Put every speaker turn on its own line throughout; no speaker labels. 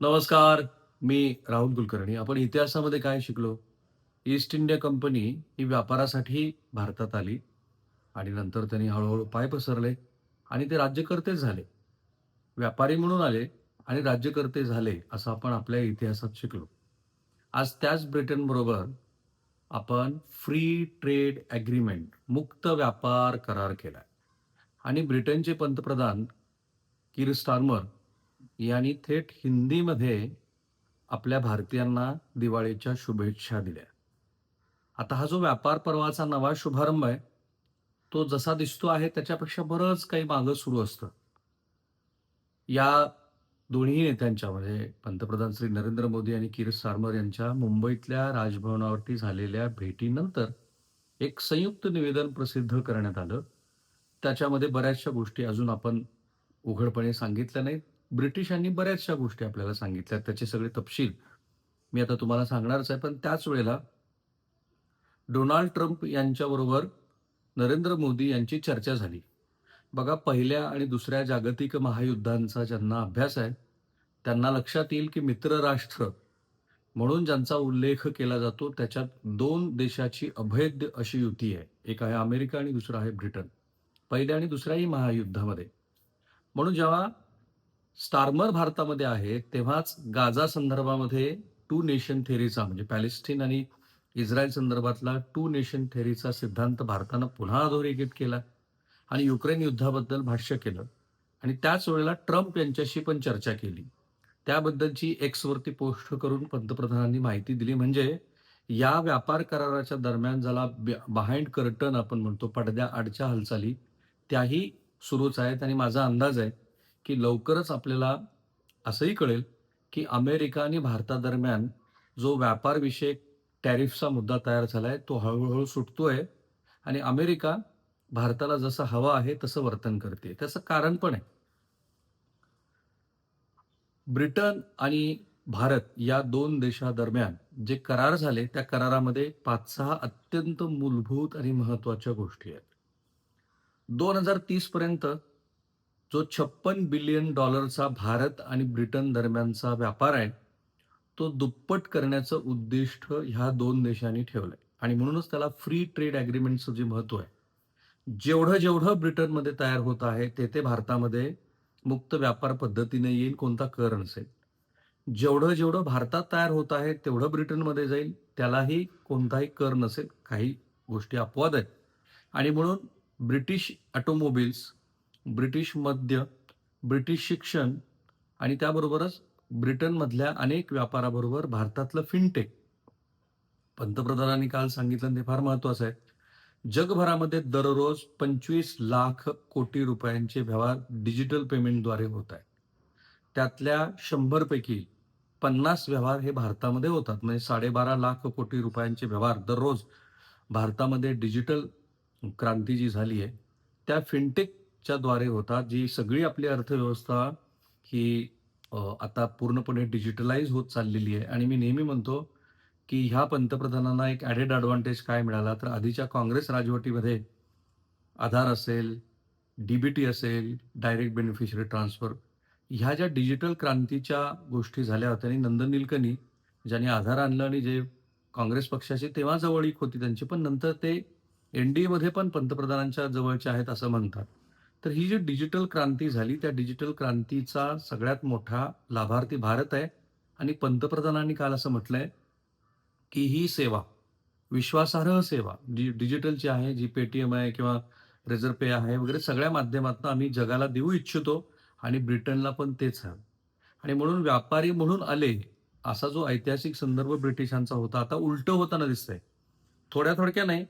नमस्कार मी राहुल कुलकर्णी. आपण इतिहासामध्ये काय शिकलो? ईस्ट इंडिया कंपनी ही व्यापारासाठी भारतात आली आणि नंतर त्यांनी हळूहळू पाय पसरले आणि ते राज्यकर्तेच झाले. व्यापारी म्हणून आले आणि राज्यकर्ते झाले असं आपण आपल्या इतिहासात शिकलो. आज त्याच ब्रिटनबरोबर आपण फ्री ट्रेड ॲग्रीमेंट मुक्त व्यापार करार केला आणि ब्रिटनचे पंतप्रधान किर स्टार्मर यांनी थेट हिंदीमध्ये आपल्या भारतीयांना दिवाळीच्या शुभेच्छा दिल्या. आता हा जो व्यापार पर्वाचा नवा शुभारंभ आहे तो जसा दिसतो आहे त्याच्यापेक्षा बरंच काही मागं सुरू असतं. या दोन्ही नेत्यांच्या म्हणजे पंतप्रधान श्री नरेंद्र मोदी आणि किर सारमर यांच्या मुंबईतल्या राजभवनावरती झालेल्या भेटीनंतर एक संयुक्त निवेदन प्रसिद्ध करण्यात आलं. त्याच्यामध्ये बऱ्याचशा गोष्टी अजून आपण उघडपणे सांगितल्या नाहीत. ब्रिटिशांनी बऱ्याचशा गोष्टी आपल्याला सांगितल्या. त्याचे सगळे तपशील मी आता तुम्हाला सांगणारच आहे. पण त्याच वेळेला डोनाल्ड ट्रम्प यांच्याबरोबर नरेंद्र मोदी यांची चर्चा झाली. बघा पहिल्या आणि दुसऱ्या जागतिक महायुद्धांचा ज्यांना अभ्यास आहे त्यांना लक्षात येईल की मित्रराष्ट्र म्हणून ज्यांचा उल्लेख केला जातो त्याच्यात दोन देशाची अभेद्य अशी युती आहे. एक आहे अमेरिका आणि दुसरा आहे ब्रिटन. पहिल्या आणि दुसऱ्याही महायुद्धामध्ये. म्हणून जेव्हा स्टार्मर भारतामध्ये आहे तेव्हाच गाझा संदर्भामध्ये टू नेशन थेरीचा म्हणजे पॅलेस्टीन आणि इस्रायल संदर्भातला टू नेशन थेरीचा सिद्धांत भारतानं पुन्हा अधोरेखित केला आणि युक्रेन युद्धाबद्दल भाष्य केलं. आणि त्याच वेळेला ट्रम्प यांच्याशी पण चर्चा केली. त्याबद्दलची एक्सवरती पोस्ट करून पंतप्रधानांनी माहिती दिली म्हणजे या व्यापार कराराच्या दरम्यान ज्याला बिहाइंड कर्टन आपण म्हणतो पडद्या आडच्या हालचाली त्याही सुरूच आहेत आणि माझा अंदाज आहे की लवकरच आपल्याला असंही कळेल की अमेरिका आणि भारतादरम्यान जो व्यापारविषयक टॅरिफचा मुद्दा तयार झालाय तो हळूहळू सुटतोय आणि अमेरिका भारताला जसं हवं आहे तसं वर्तन करते. त्याचं कारण पण आहे. ब्रिटन आणि भारत या दोन देशादरम्यान जे करार झाले त्या करारामध्ये पाच सहा अत्यंत मूलभूत आणि महत्त्वाच्या गोष्टी आहेत. दोन हजार तीस पर्यंत जो छप्पन बिलियन डॉलरचा भारत आणि ब्रिटन दरम्यानचा व्यापार आहे तो दुप्पट करण्याचं उद्दिष्ट ह्या दोन देशांनी ठेवलंय. आणि म्हणूनच त्याला फ्री ट्रेड ॲग्रीमेंटचं जे महत्त्व आहे जेवढं जेवढं ब्रिटनमध्ये तयार होत आहे ते ते भारतामध्ये मुक्त व्यापार पद्धतीने येईल कोणता कर नसेल. जेवढं जेवढं भारतात तयार होत आहे तेवढं ब्रिटनमध्ये जाईल त्यालाही कोणताही कर नसेल काही गोष्टी अपवाद आहेत. आणि म्हणून ब्रिटिश ऑटोमोबिल्स ब्रिटिश मध्य ब्रिटिश शिक्षण आणि त्याबरोबरच ब्रिटनमधल्या अनेक व्यापाराबरोबर भारतातलं फिनटेक पंतप्रधानांनी काल सांगितलं ते फार महत्वाचं आहे. जगभरामध्ये दररोज पंचवीस लाख कोटी रुपयांचे व्यवहार डिजिटल पेमेंटद्वारे होत आहेत. त्यातल्या शंभरपैकी पन्नास व्यवहार हे भारतामध्ये होतात. म्हणजे साडेबारा लाख कोटी रुपयांचे व्यवहार दररोज भारतामध्ये डिजिटल क्रांती जी झाली आहे त्या फिनटेक च्या द्वारे होतात जी सगळी आपली अर्थव्यवस्था ही आता पूर्णपणे डिजिटलाइज होत चाललेली आहे. आणि मी नेहमी म्हणतो की ह्या पंतप्रधानांना एक ॲडेड ॲडव्हान्टेज काय मिळाला तर आधीच्या काँग्रेस राजवटीमध्ये आधार असेल डी बी टी असेल डायरेक्ट बेनिफिशरी ट्रान्सफर ह्या ज्या डिजिटल क्रांतीच्या गोष्टी झाल्या होत्या आणि नंदन निलकनी ज्यांनी आधार आणलं आणि जे काँग्रेस पक्षाची तेव्हा जवळीक होती त्यांची पण नंतर ते एन डी एमध्ये पण पंतप्रधानांच्या जवळचे आहेत असं म्हणतात. तर ही जी डिजिटल क्रांती झाली त्या डिजिटल क्रांतीचा सगळ्यात मोठा लाभार्थी भारत आहे. आणि पंतप्रधानांनी काल असं म्हटलंय की ही सेवा विश्वासार्ह सेवा जी डिजिटलची आहे जी पेटीएम आहे किंवा रेझर पे आहे वगैरे सगळ्या माध्यमातून आम्ही जगाला देऊ इच्छितो आणि ब्रिटनला पण तेच हवं. आणि म्हणून व्यापारी म्हणून आले असा जो ऐतिहासिक संदर्भ ब्रिटिशांचा होता आता उलट होताना दिसतंय. थोड्या थोडक्या नाही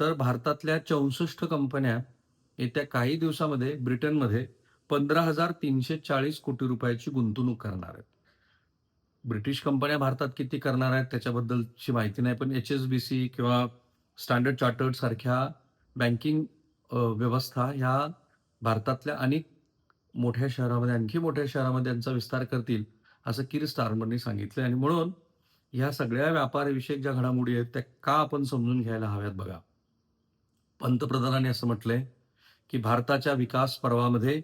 तर भारतातल्या चौसष्ट कंपन्या येत्या काही दिवसामध्ये ब्रिटनमध्ये पंधरा हजार तीनशे चाळीस कोटी रुपयाची गुंतवणूक करणार आहेत. ब्रिटिश कंपन्या भारतात किती करणार आहेत त्याच्याबद्दलची माहिती नाही पण एच एस बी सी किंवा स्टँडर्ड चार्टर्ड सारख्या बँकिंग व्यवस्था ह्या भारतातल्या अनेक मोठ्या शहरामध्ये आणखी मोठ्या शहरामध्ये यांचा विस्तार करतील असं किर स्टारमरनी सांगितलं आणि म्हणून ह्या सगळ्या व्यापारविषयक ज्या घडामोडी आहेत त्या का आपण समजून घ्यायला हव्यात बघा. पंतप्रधानांनी असं म्हटलंय की भारताच्या विकास पर्वामध्ये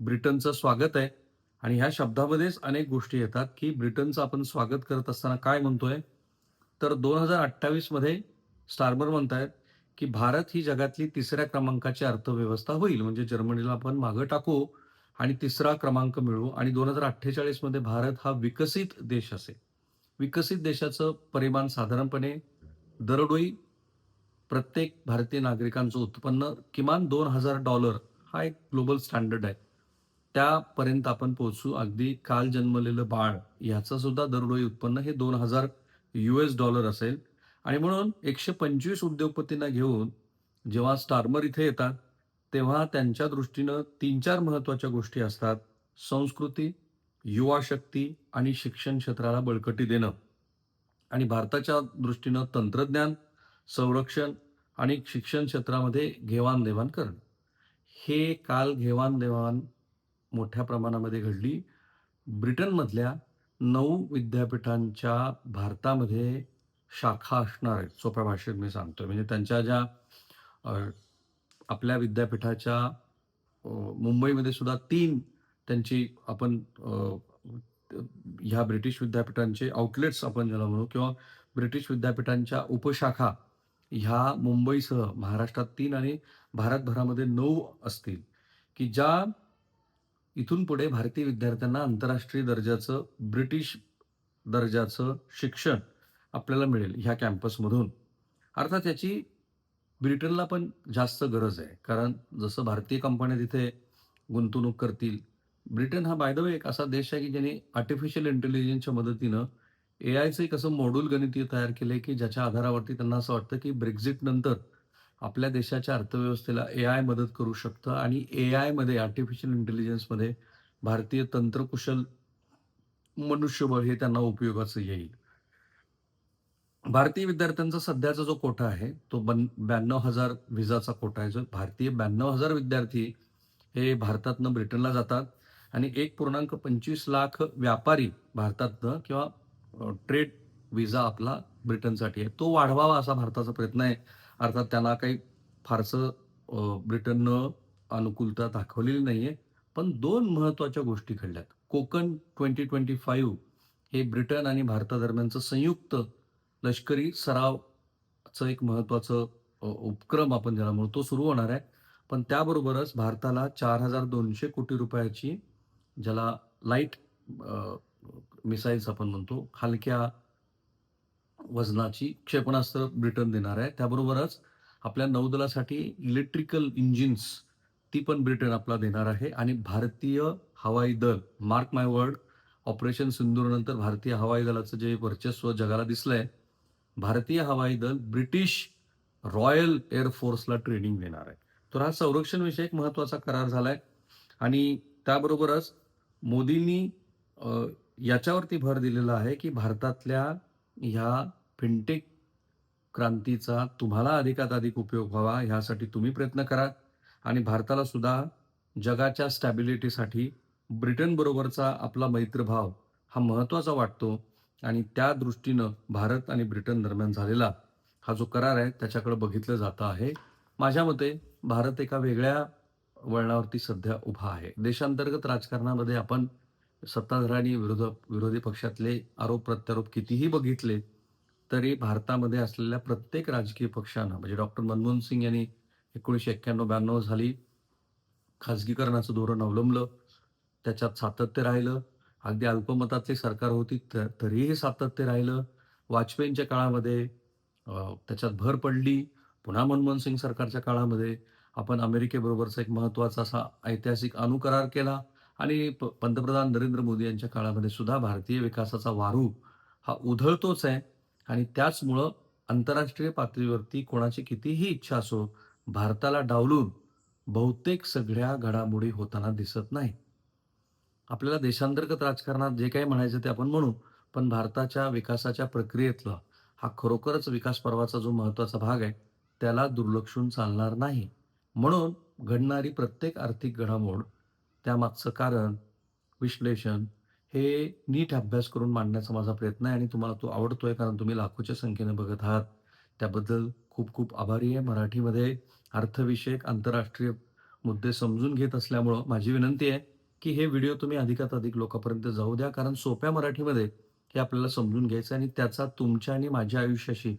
ब्रिटनचं स्वागत आहे. आणि ह्या शब्दामध्येच अनेक गोष्टी येतात की ब्रिटनचं आपण स्वागत करत असताना काय म्हणतोय? तर दोन हजार अठ्ठावीसमध्ये स्टार्मर म्हणतायत की भारत ही जगातली तिसऱ्या क्रमांकाची अर्थव्यवस्था होईल. म्हणजे जर्मनीला आपण मागं टाकू आणि तिसरा क्रमांक मिळवू. आणि दोन हजार अठ्ठेचाळीसमध्ये भारत हा विकसित देश असेल विकसित देशाचं परिमाण साधारणपणे दरडोई प्रत्येक भारतीय नागरिकांचं उत्पन्न किमान दोन हजार डॉलर हा एक ग्लोबल स्टँडर्ड आहे. त्यापर्यंत आपण पोहोचू. अगदी काल जन्मलेलं बाळ ह्याचं सुद्धा दरडोई उत्पन्न हे दोन हजार यू एस डॉलर असेल. आणि म्हणून एकशे पंचवीस उद्योगपतींना घेऊन जेव्हा स्टार्मर इथे येतात तेव्हा त्यांच्या दृष्टीनं तीन चार महत्त्वाच्या गोष्टी असतात. संस्कृती युवा शक्ती आणि शिक्षण क्षेत्राला बळकटी देणं. आणि भारताच्या दृष्टीनं तंत्रज्ञान संरक्षण आणि शिक्षण क्षेत्रामध्ये घेवाणदेवाण करणं. हे काल घेवाणदेवाण मोठ्या प्रमाणामध्ये घडली. ब्रिटनमधल्या नऊ विद्यापीठांच्या भारतामध्ये शाखा असणार आहेत सोप्या भाषेत मी सांगतोय. म्हणजे त्यांच्या ज्या आपल्या विद्यापीठाच्या मुंबईमध्ये सुद्धा तीन त्यांची आपण ह्या ब्रिटिश विद्यापीठांचे आउटलेट्स आपण ज्याला म्हणू किंवा ब्रिटिश विद्यापीठांच्या उपशाखा ह्या मुंबईसह महाराष्ट्रात तीन आणि भारतभरामध्ये नऊ असतील की ज्या इथून पुढे भारतीय विद्यार्थ्यांना आंतरराष्ट्रीय दर्जाचं ब्रिटिश दर्जाचं शिक्षण आपल्याला मिळेल ह्या कॅम्पसमधून. अर्थात याची ब्रिटनला पण जास्त गरज आहे कारण जसं भारतीय कंपन्या तिथे गुंतवणूक करतील ब्रिटन हा बाय द वे एक असा देश आहे की ज्याने आर्टिफिशियल इंटेलिजन्सच्या मदतीनं ए आयचं एक असं मॉड्यूल गणितीय तयार केलंय की ज्याच्या आधारावरती त्यांना असं वाटतं की ब्रेक्झिट नंतर आपल्या देशाच्या अर्थव्यवस्थेला ए आय मदत करू शकतं आणि ए आयमध्ये आर्टिफिशियल इंटेलिजन्समध्ये भारतीय तंत्रकुशल मनुष्यबळ हे त्यांना उपयोगाचं येईल. भारतीय विद्यार्थ्यांचा सध्याचा जो कोटा आहे तो बन ब्याण्णव हजार व्हिजाचा कोटा आहे जो. भारतीय ब्याण्णव हजार विद्यार्थी हे भारतातनं ब्रिटनला जातात आणि एक पूर्णांक पंचवीस लाख व्यापारी भारतातनं किंवा ट्रेड व्हिसा आपला ब्रिटनसाठी आहे. तो वाढवावा असा भारताचा प्रयत्न आहे. अर्थात त्यांना काही फारसं ब्रिटननं अनुकूलता दाखवलेली नाही आहे पण दोन महत्त्वाच्या गोष्टी घडल्यात. कोकण ट्वेंटी ट्वेंटी फाईव्ह हे ब्रिटन आणि भारतादरम्यानचं संयुक्त लष्करी सरावचं एक महत्त्वाचं उपक्रम आपण ज्याला म्हणू तो सुरू होणार आहे. पण त्याबरोबरच भारताला चार हजार दोनशे कोटी रुपयाची ज्याला लाइट मिसाईल्स आपण म्हणतो हलक्या वजनाची क्षेपणास्त्र ब्रिटन देणार आहे. त्याबरोबरच आपल्या नौदलासाठी इलेक्ट्रिकल इंजिन्स ती पण ब्रिटन आपला देणार आहे. आणि भारतीय हवाई दल मार्क माय वर्ड ऑपरेशन सिंदूरनंतर भारतीय हवाई दलाचं जे वर्चस्व जगाला दिसलंय भारतीय हवाई दल ब्रिटिश रॉयल एअरफोर्सला ट्रेनिंग देणार आहे. तर हा संरक्षण विषयक महत्त्वाचा करार झालाय. आणि त्याबरोबरच मोदींनी याच्यावरती भर दिलेला आहे की भारतातल्या ह्या फिनटेक क्रांतीचा तुम्हाला अधिकात अधिक उपयोग व्हावा ह्यासाठी तुम्ही प्रयत्न करा. आणि भारताला सुद्धा जगाच्या स्टॅबिलिटीसाठी ब्रिटनबरोबरचा आपला मैत्रभाव हा महत्त्वाचा वाटतो. आणि त्या दृष्टीनं भारत आणि ब्रिटन दरम्यान झालेला हा जो करार आहे त्याच्याकडे बघितलं जातं आहे. माझ्या मते भारत एका वेगळ्या वळणावरती सध्या उभा आहे. देशांतर्गत राजकारणामध्ये आपण सत्ताधारी विरोध विरोधी पक्षातले आरोप प्रत्यारोप कितीही बघितले तरी भारतामध्ये असलेल्या प्रत्येक राजकीय पक्षानं म्हणजे डॉक्टर मनमोहन सिंग यांनी एकोणीसशे एक्क्याण्णव ब्याण्णव झाली खाजगीकरणाचं धोरण अवलंबलं त्याच्यात सातत्य राहिलं अगदी अल्पमतातली सरकार होती तर तरीही सातत्य राहिलं वाजपेयींच्या काळामध्ये त्याच्यात भर पडली पुन्हा मनमोहन सिंग सरकारच्या काळामध्ये आपण अमेरिकेबरोबरचा एक महत्त्वाचा असा ऐतिहासिक अनुकरार केला आणि प- पंतप्रधान नरेंद्र मोदी यांच्या काळामध्ये सुद्धा भारतीय विकासाचा वारू हा उधळतोच आहे. आणि त्याचमुळं आंतरराष्ट्रीय पातळीवरती कोणाची कितीही इच्छा असो भारताला डावलून बहुतेक सगळ्या घडामोडी होताना दिसत नाही. आपल्याला देशांतर्गत राजकारणात जे काही म्हणायचं ते आपण म्हणू पण भारताच्या विकासाच्या प्रक्रियेतला हा खरोखरच विकास पर्वाचा जो महत्त्वाचा भाग आहे त्याला दुर्लक्षून चालणार नाही. म्हणून घडणारी प्रत्येक आर्थिक घडामोड त्यामागचं कारण विश्लेषण हे नीट अभ्यास करून मांडण्याचा माझा प्रयत्न आहे आणि तुम्हाला तो आवडतो आहे कारण तुम्ही लाखोच्या संख्येने बघत आहात त्याबद्दल खूप खूप आभारी आहे मराठीमध्ये अर्थविषयक आंतरराष्ट्रीय मुद्दे समजून घेत असल्यामुळं माझी विनंती आहे की हे व्हिडिओ तुम्ही अधिकात अधिक लोकांपर्यंत जाऊ द्या. कारण सोप्या मराठीमध्ये हे आपल्याला समजून घ्यायचं आहे आणि त्याचा तुमच्या आणि माझ्या आयुष्याशी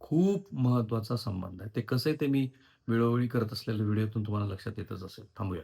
खूप महत्त्वाचा संबंध आहे. ते कसे ते मी वेळोवेळी करत असलेल्या व्हिडिओतून तुम्हाला लक्षात येतच असेल. थांबूया.